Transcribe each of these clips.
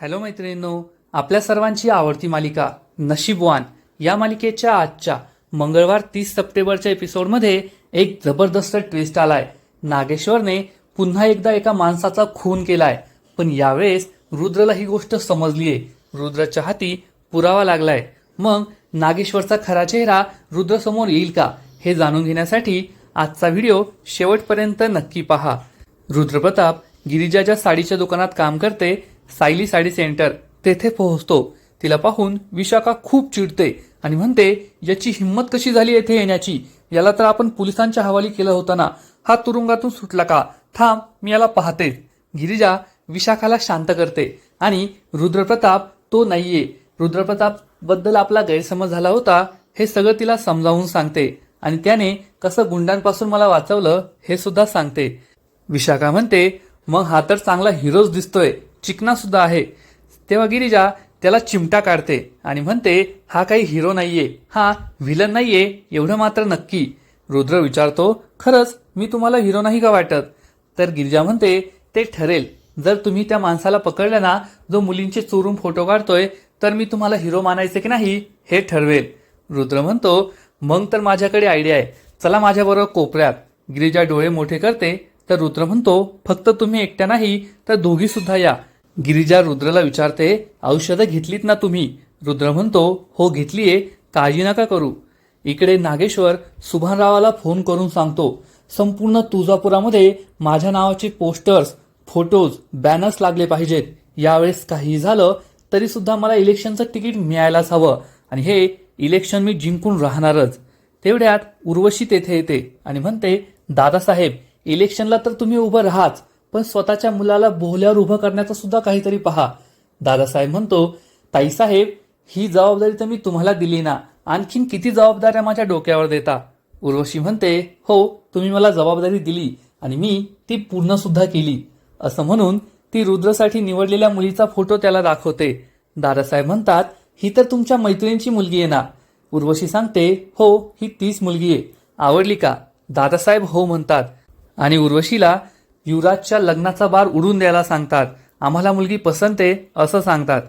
Hello मैत्रिणींनो आपल्या सर्वांची आवडती मालिका नशीबवान या मालिकेच्या आजच्या मंगळवार तीस सप्टेंबरच्या एपिसोडमध्ये एक जबरदस्त ट्विस्ट आलाय. नागेश्वरने पुन्हा एकदा एका माणसाचा खून केलाय. पण यावेळेस रुद्रला ही गोष्ट समजलीये. रुद्रच्या हाती पुरावा लागलाय. मग नागेश्वरचा खरा चेहरा रुद्रसमोर येईल का हे जाणून घेण्यासाठी आजचा व्हिडिओ शेवटपर्यंत नक्की पहा. रुद्रप्रताप गिरिजाच्या साडीच्या दुकानात काम करते सायली साडी सेंटर तेथे पोहोचतो. तिला पाहून विशाखा खूप चिडते आणि म्हणते याची हिंमत कशी झाली येथे येण्याची? याला तर आपण पोलिसांच्या हवाली केलं होतं ना. हा तुरुंगातून सुटला का? थांब मी याला पाहते. गिरिजा विशाखाला शांत करते आणि रुद्रप्रताप तो नाहीये. रुद्रप्रतापबद्दल आपला गैरसमज झाला होता हे सगळं तिला समजावून सांगते आणि त्याने कसं गुंडांपासून मला वाचवलं हे सुद्धा सांगते. विशाखा म्हणते मग हा तर चांगला हिरोच दिसतोय. चिकनासुद्धा आहे. तेव्हा गिरिजा त्याला चिमटा काढते आणि म्हणते हा काही हिरो नाहीये. हा व्हिलन नाहीये एवढं मात्र नक्की. रुद्र विचारतो खरंच मी तुम्हाला हिरो नाही का वाटत? तर गिरिजा म्हणते ते ठरेल. जर तुम्ही त्या माणसाला पकडलं ना जो मुलींचे चोरून फोटो काढतोय तर मी तुम्हाला हिरो मानायचे की नाही हे ठरवेल. रुद्र म्हणतो मग तर माझ्याकडे आयडिया आहे. चला माझ्याबरोबर कोपऱ्यात. गिरिजा डोळे मोठे करते. तर रुद्र म्हणतो फक्त तुम्ही एकट्या नाही तर दोघी सुद्धा या. गिरिजा रुद्रला विचारते औषधं घेतलीत ना तुम्ही? रुद्र म्हणतो हो घेतलीये काळजी नका करू. इकडे नागेश्वर सुभानरावाला फोन करून सांगतो संपूर्ण तुळजापुरामध्ये माझ्या नावाचे पोस्टर्स फोटोज बॅनर्स लागले पाहिजेत. यावेळेस काही झालं तरी सुद्धा मला इलेक्शनचं तिकीट मिळायलाच हवं आणि हे इलेक्शन मी जिंकून राहणारच. तेवढ्यात उर्वशी तेथे येते आणि म्हणते दादासाहेब इलेक्शनला तर तुम्ही उभं राहाच. पण स्वतःच्या मुलाला बोहल्यावर उभं करण्याचा सुद्धा काहीतरी पहा. दादासाहेब म्हणतो ताईसाहेब ही जबाबदारी तर मी तुम्हाला दिली ना. आणखीन किती जबाबदाऱ्या माझ्या डोक्यावर देता? उर्वशी म्हणते हो तुम्ही मला जबाबदारी दिली आणि मी ती पूर्ण सुद्धा केली. असं म्हणून ती रुद्रसाठी निवडलेल्या मुलीचा फोटो त्याला दाखवते. दादासाहेब म्हणतात ही तर तुमच्या मैत्रिणीची मुलगी आहे ना. उर्वशी सांगते हो ही तीच मुलगी आहे. आवडली का? दादासाहेब हो म्हणतात. आणि उर्वशीला युवराजच्या लग्नाचा बार उडून द्यायला सांगतात. आम्हाला मुलगी पसंत आहे असं सांगतात.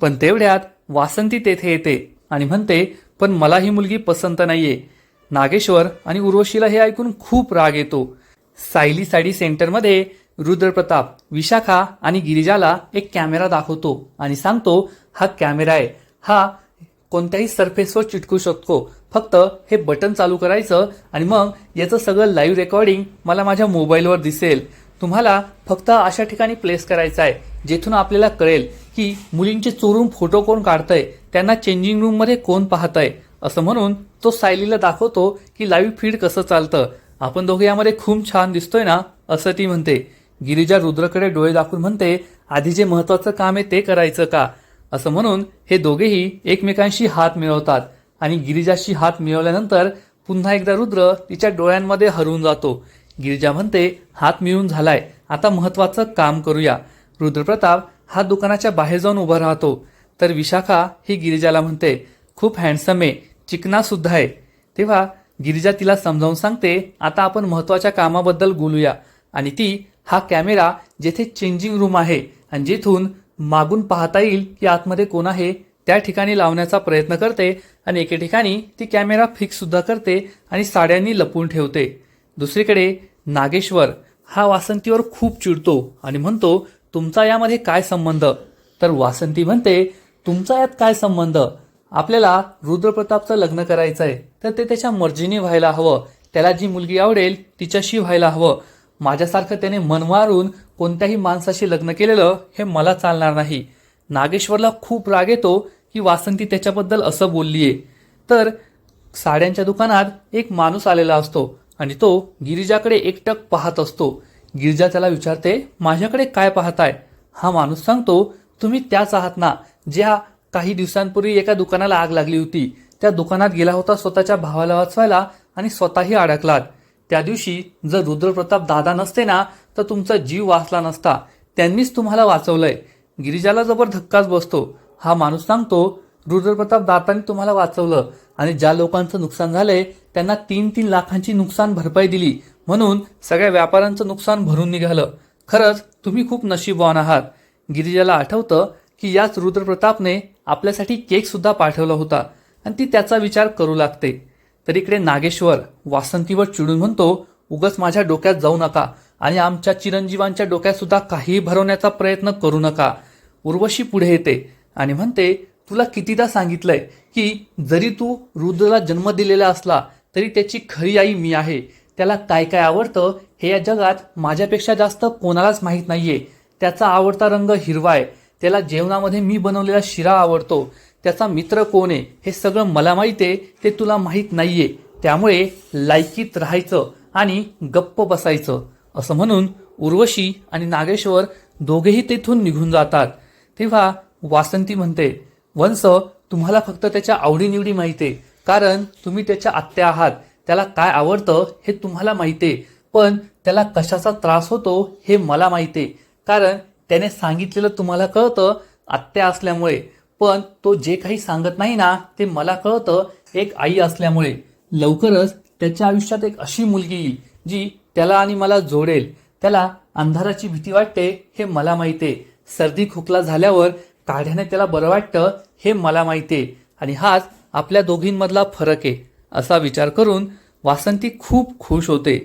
पण तेवढ्यात वासंती तेथे येते आणि म्हणते पण मला ही मुलगी पसंत नाहीये. नागेश्वर आणि उर्वशीला हे ऐकून खूप राग येतो. सायली साडी सेंटरमध्ये रुद्रप्रताप विशाखा आणि गिरिजाला एक कॅमेरा दाखवतो आणि सांगतो हा कॅमेरा आहे. हा कोणत्याही सरफेसवर चिटकू शकतो. फक्त हे बटन चालू करायचं आणि मग याचं सगळं लाईव्ह रेकॉर्डिंग मला माझ्या मोबाईलवर दिसेल. तुम्हाला फक्त अशा ठिकाणी प्लेस करायचं आहे जेथून आपल्याला कळेल की मुलींचे चोरून फोटो कोण काढतंय त्यांना चेंजिंग रूममध्ये कोण पाहतंय असं म्हणून तो सायलीला दाखवतो की लाईव्ह फीड कसं चालतं. आपण दोघे यामध्ये खूप छान दिसतोय ना असं ती म्हणते. गिरिजा रुद्रकडे डोळे दाखवून म्हणते आधी जे महत्वाचं काम आहे ते करायचं का? असं म्हणून हे दोघेही एकमेकांशी हात मिळवतात. आणि गिरिजाशी हात मिळवल्यानंतर पुन्हा एकदा रुद्र तिच्या डोळ्यांमध्ये हरवून जातो. गिरिजा म्हणते हात मिळून झालाय. आता महत्वाचं काम करूया. रुद्रप्रताप हा दुकानाच्या बाहेर जाऊन उभा राहतो. तर विशाखा ही गिरिजाला म्हणते खूप हँडसम आहे. चिकना सुद्धा आहे. तेव्हा गिरिजा तिला समजावून सांगते आता आपण महत्त्वाच्या कामाबद्दल बोलूया. आणि ती हा कॅमेरा जेथे चेंजिंग रूम आहे आणि जेथून मागून पाहता येईल की आतमध्ये कोण आहे त्या ठिकाणी लावण्याचा प्रयत्न करते आणि एके ठिकाणी ती कॅमेरा फिक्ससुद्धा करते आणि साड्यांनी लपवून ठेवते. दुसरीकडे नागेश्वर हा वासंतीवर खूप चिडतो आणि म्हणतो तुमचा यामध्ये काय संबंध? तर वासंती म्हणते तुमचा यात काय संबंध? आपल्याला रुद्रप्रतापचं लग्न करायचं आहे तर ते त्याच्या मर्जीने व्हायला हवं. त्याला जी मुलगी आवडेल तिच्याशी व्हायला हवं. माझ्यासारखं त्याने मन मारून कोणत्याही माणसाशी लग्न केलेलं हे मला चालणार नाही. नागेश्वरला खूप राग येतो की वासंती त्याच्याबद्दल असं बोलली आहे तर साड्यांच्या दुकानात एक माणूस आलेला असतो आणि तो गिरिजाकडे एकटक पाहत असतो. गिरिजा त्याला विचारते माझ्याकडे काय पाहताय? हा माणूस सांगतो तुम्ही त्याच आहात ना ज्या काही दिवसांपूर्वी एका दुकानाला आग लागली होती. त्या दुकानात गेला होता स्वतःच्या भावाला वाचवायला आणि स्वतःही अडकलात. त्या दिवशी जर रुद्रप्रताप दादा नसते ना तर तुमचा जीव वाचला नसता. त्यांनीच तुम्हाला वाचवलंय. गिरिजाला जबर धक्काच बसतो. हा माणूस सांगतो रुद्रप्रताप दातांनी तुम्हाला वाचवलं आणि ज्या लोकांचं नुकसान झालंय त्यांना तीन तीन लाखांची नुकसान भरपाई दिली. म्हणून सगळ्या व्यापाऱ्यांचं नुकसान भरून निघालं. खरंच तुम्ही खूप नशीबवान आहात. गिरिजाला आठवतं की याच रुद्रप्रतापने आपल्यासाठी केक सुद्धा पाठवला होता आणि ती त्याचा विचार करू लागते. तर इकडे नागेश्वर वासंतीवर चिडून म्हणतो उगच माझ्या डोक्यात जाऊ नका आणि आमच्या चिरंजीवांच्या डोक्यात सुद्धा काहीही भरवण्याचा प्रयत्न करू नका. उर्वशी पुढे येते. आणि म्हणते तुला कितीदा सांगितलंय की जरी तू रुद्रला जन्म दिलेला असला तरी त्याची खरी आई मी आहे. त्याला काय काय आवडतं हे या जगात माझ्यापेक्षा जास्त कोणालाच माहीत नाहीये. त्याचा आवडता रंग हिरवा आहे. त्याला जेवणामध्ये मी बनवलेला शिरा आवडतो. त्याचा मित्र कोण आहे हे सगळं मला माहीत आहे. ते तुला माहीत नाहीये. त्यामुळे लायकीत राहायचं आणि गप्प बसायचं. असं म्हणून उर्वशी आणि नागेश्वर दोघेही तेथून निघून जातात. तेव्हा वासंती म्हणते वंस तुम्हाला फक्त त्याच्या आवडीनिवडी माहिती. आहे कारण तुम्ही त्याच्या आत्या आहात. त्याला काय आवडतं हे तुम्हाला माहिती. आहे पण त्याला कशाचा त्रास होतो हे मला माहिती. आहे कारण त्याने सांगितलेलं तुम्हाला कळतं आत्या असल्यामुळे. पण तो जे काही सांगत नाही ना ते मला कळतं एक आई असल्यामुळे. लवकरच त्याच्या आयुष्यात एक अशी मुलगी येईल जी त्याला आणि मला जोडेल. त्याला अंधाराची भीती वाटते हे मला माहिती. आहे सर्दी खोकला झाल्यावर काढ्याने त्याला बरं वाटतं हे मला माहिती आहे आणि हाच आपल्या दोघींमधला फरक आहे असा विचार करून वासंती खूप खुश होते.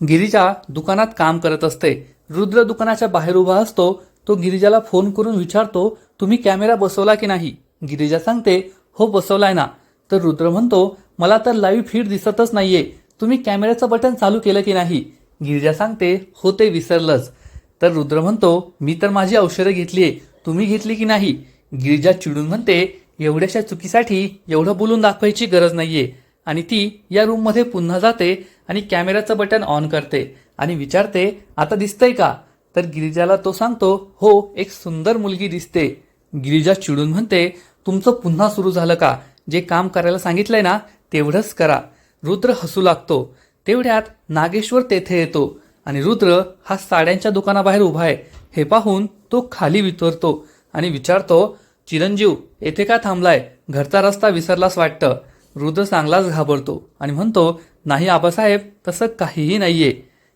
गिरिजा दुकानात काम करत असते. रुद्र दुकानाच्या बाहेर उभा असतो. तो गिरिजाला फोन करून विचारतो तुम्ही कॅमेरा बसवला की नाही? गिरिजा सांगते हो बसवलाय ना. तर रुद्र म्हणतो मला तर लाईव्ह फीड दिसतच नाहीये. तुम्ही कॅमेऱ्याचं बटन चालू केलं की नाही? गिरिजा सांगते हो ते विसरलंच. तर रुद्र म्हणतो मी तर माझी औषधं आहे तुम्ही घेतली की नाही? गिरिजा चिडून म्हणते एवढ्याशा चुकीसाठी एवढं बोलून दाखवायची गरज नाहीये. आणि ती या रूममध्ये पुन्हा जाते आणि कॅमेऱ्याचं बटन ऑन करते आणि विचारते आता दिसतंय का? तर गिरिजाला तो सांगतो हो एक सुंदर मुलगी दिसते. गिरिजा चिडून म्हणते तुमचं पुन्हा सुरू झालं का? जे काम करायला सांगितलंय ना तेवढंच करा. रुद्र हसू लागतो. तेवढ्यात नागेश्वर तेथे येतो. आणि रुद्र हा साड्यांच्या दुकानाबाहेर उभा आहे. हे पाहून तो खाली वितरतो आणि विचारतो चिरंजीव येथे का थांबलाय? घरचा रस्ता विसरलाच वाटतं. रुद्र चांगलाच घाबरतो आणि म्हणतो नाही आबासाहेब तसं काहीही नाहीये.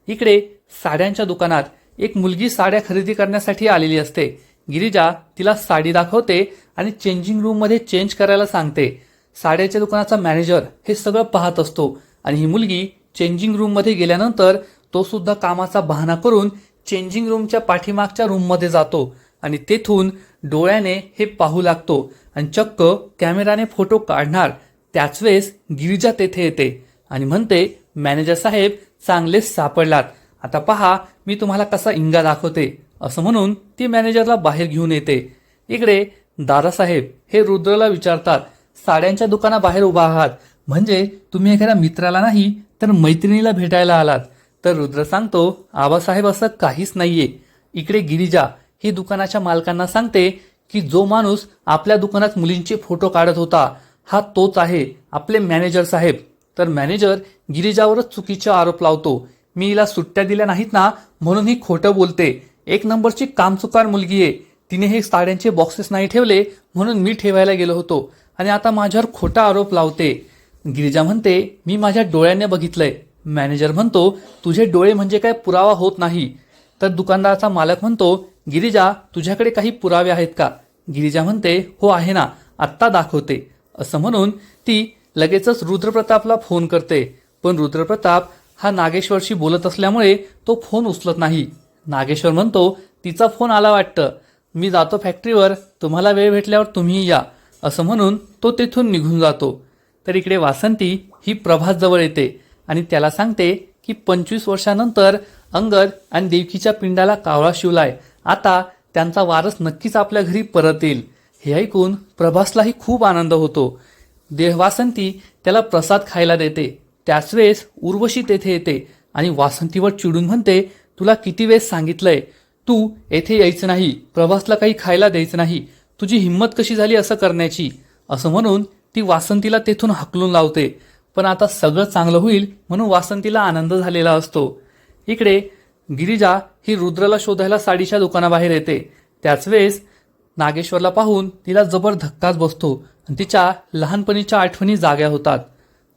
इकडे साड्यांच्या दुकानात एक मुलगी साड्या खरेदी करण्यासाठी आलेली असते. गिरिजा तिला साडी दाखवते आणि चेंजिंग रूममध्ये चेंज करायला सांगते. साड्याच्या दुकानाचा मॅनेजर हे सगळं पाहत असतो आणि ही मुलगी चेंजिंग रूममध्ये गेल्यानंतर तो सुद्धा कामाचा बहाणा करून चेंजिंग रूमच्या पाठीमागच्या रूममध्ये जातो आणि तेथून डोळ्याने हे पाहू लागतो आणि चक्क कॅमेराने फोटो काढणार त्याच वेळेस गिरिजा तेथे येते आणि म्हणते मॅनेजर साहेब चांगलेच सापडलात. आता पहा मी तुम्हाला कसा इंगा दाखवते. असं म्हणून ती मॅनेजरला बाहेर घेऊन येते. इकडे दादासाहेब हे रुद्रला विचारतात साड्यांच्या दुकानाबाहेर उभा आहात. म्हणजे तुम्ही एखाद्या मित्राला नाही तर मैत्रिणीला भेटायला आलात. तर रुद्र सांगतो आबासाहेब असं काहीच नाहीये. इकडे गिरिजा ही दुकानाच्या मालकांना सांगते की जो माणूस आपल्या दुकानात मुलींचे फोटो काढत होता हा तोच आहे आपले मॅनेजर साहेब. तर मॅनेजर गिरिजावरच चुकीचे आरोप लावतो. मी हिला सुट्ट्या दिल्या नाहीत ना म्हणून ही खोटं बोलते. एक नंबरची कामचुकार मुलगी आहे. तिने हे साड्यांचे बॉक्सेस नाही ठेवले म्हणून मी ठेवायला गेलो होतो. आणि आता माझ्यावर खोटा आरोप लावते. गिरिजा म्हणते मी माझ्या डोळ्याने बघितलंय. मॅनेजर म्हणतो तुझे डोळे म्हणजे काय पुरावा होत नाही. तर दुकानदाराचा मालक म्हणतो गिरिजा तुझ्याकडे काही पुरावे आहेत का? गिरिजा म्हणते हो आहे ना आत्ता दाखवते. असं म्हणून ती लगेचच रुद्रप्रतापला फोन करते. पण रुद्रप्रताप हा नागेश्वरशी बोलत असल्यामुळे तो फोन उचलत नाही. नागेश्वर म्हणतो तिचा फोन आला वाटतं. मी जातो फॅक्टरीवर तुम्हाला वेळ भेटल्यावर तुम्ही या. असं म्हणून तो तेथून निघून जातो. तर इकडे वासंती ही प्रभास जवळ येते. आणि त्याला सांगते की पंचवीस वर्षानंतर अंगद आणि देवकीच्या पिंडाला कावळा शिवलाय. आता त्यांचा वारस नक्कीच आपल्या घरी परत येईल. हे ऐकून प्रभासलाही खूप आनंद होतो. देह वासंती त्याला प्रसाद खायला देते. त्याच वेळेस उर्वशी तेथे येते आणि वासंतीवर चिडून म्हणते तुला किती वेळेस सांगितलंय? तू येथे यायचं नाही. प्रभासला काही खायला द्यायचं नाही. तुझी हिंमत कशी झाली असं करण्याची? असं म्हणून ती वासंतीला तेथून हकलून लावते. पण आता सगळं चांगलं होईल म्हणून वासंतीला आनंद झालेला असतो. इकडे गिरिजा ही रुद्रला शोधायला साडीच्या दुकानाबाहेर येते. त्याच वेळेस नागेश्वरला पाहून तिला जबर धक्काच बसतो आणि तिच्या लहानपणीच्या आठवणी जाग्या होतात.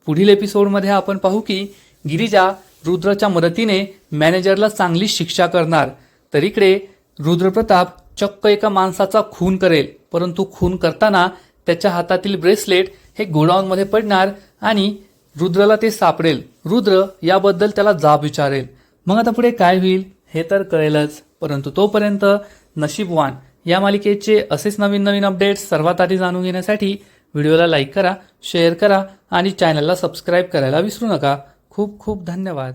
पुढील एपिसोडमध्ये आपण पाहू की गिरिजा रुद्रच्या मदतीने मॅनेजरला चांगली शिक्षा करणार. तर इकडे रुद्रप्रताप चक्क एका माणसाचा खून करेल परंतु खून करताना त्याच्या हातातील ब्रेसलेट हे गोडाऊनमध्ये पडणार आणि रुद्रला ते सापडेल. रुद्र याबद्दल त्याला जाब विचारेल. मग आता पुढे काय होईल? हे तर कळेलच. परंतु तोपर्यंत नशीबवान या मालिकेचे असेच नवीन नवीन अपडेट्स सर्वात आधी जाणून घेण्यासाठी व्हिडिओला लाईक करा शेअर करा आणि चॅनलला सबस्क्राईब करायला विसरू नका. खूप खूप धन्यवाद.